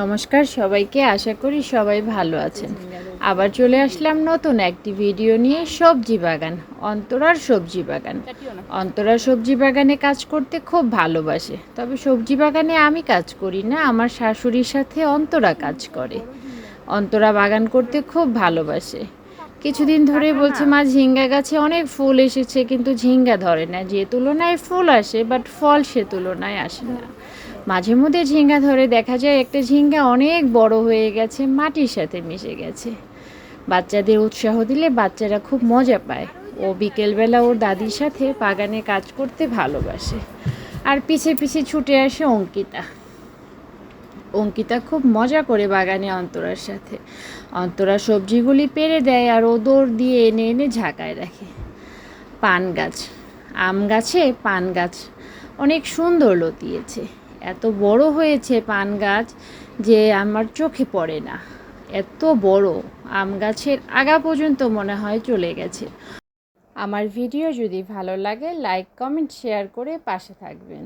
নমস্কার সবাইকে, আশা করি সবাই ভালো আছেন। আবার চলে আসলাম নতুন একটি ভিডিও নিয়ে, সবজি বাগান, অন্তরার সবজি বাগান। অন্তরার সবজি বাগানে কাজ করতে খুব ভালোবাসে, তবে সবজি বাগানে আমি কাজ করি না, আমার শাশুড়ির সাথে অন্তরা কাজ করে। অন্তরা বাগান করতে খুব ভালোবাসে। কিছুদিন ধরে বলছে মা ঝিঙ্গা গাছে অনেক ফুল এসেছে কিন্তু ঝিঙ্গা ধরে না। যে তুলনায় ফুল আসে বাট ফল সে তুলনায় আসে না। মাঝে মধ্যে ঝিঙ্গা ধরে দেখা যায় একটা ঝিঙ্গা অনেক বড় হয়ে গেছে মাটির সাথে মিশে গেছে। বাচ্চাদের উৎসাহ দিলে বাচ্চারা খুব মজা পায়। ও বিকেলবেলা ওর দাদির সাথে বাগানে কাজ করতে ভালোবাসে। আর পিছে পিছে ছুটে আসে অঙ্কিতা। অঙ্কিতা খুব মজা করে বাগানে অন্তরার সাথে। অন্তরা সবজিগুলি পেরে দেয় আর ও দৌড় দিয়ে এনে এনে ঝাঁকায় রাখে। পান গাছ, আম গাছে পান গাছ অনেক সুন্দর লতিয়েছে। এত বড় হয়েছে পান গাছ যে আমার চোখে পড়ে না। এত বড় আম গাছের আগা পর্যন্ত মনে হয় চলে গেছে। আমার ভিডিও যদি ভালো লাগে লাইক কমেন্ট শেয়ার করে পাশে থাকবেন।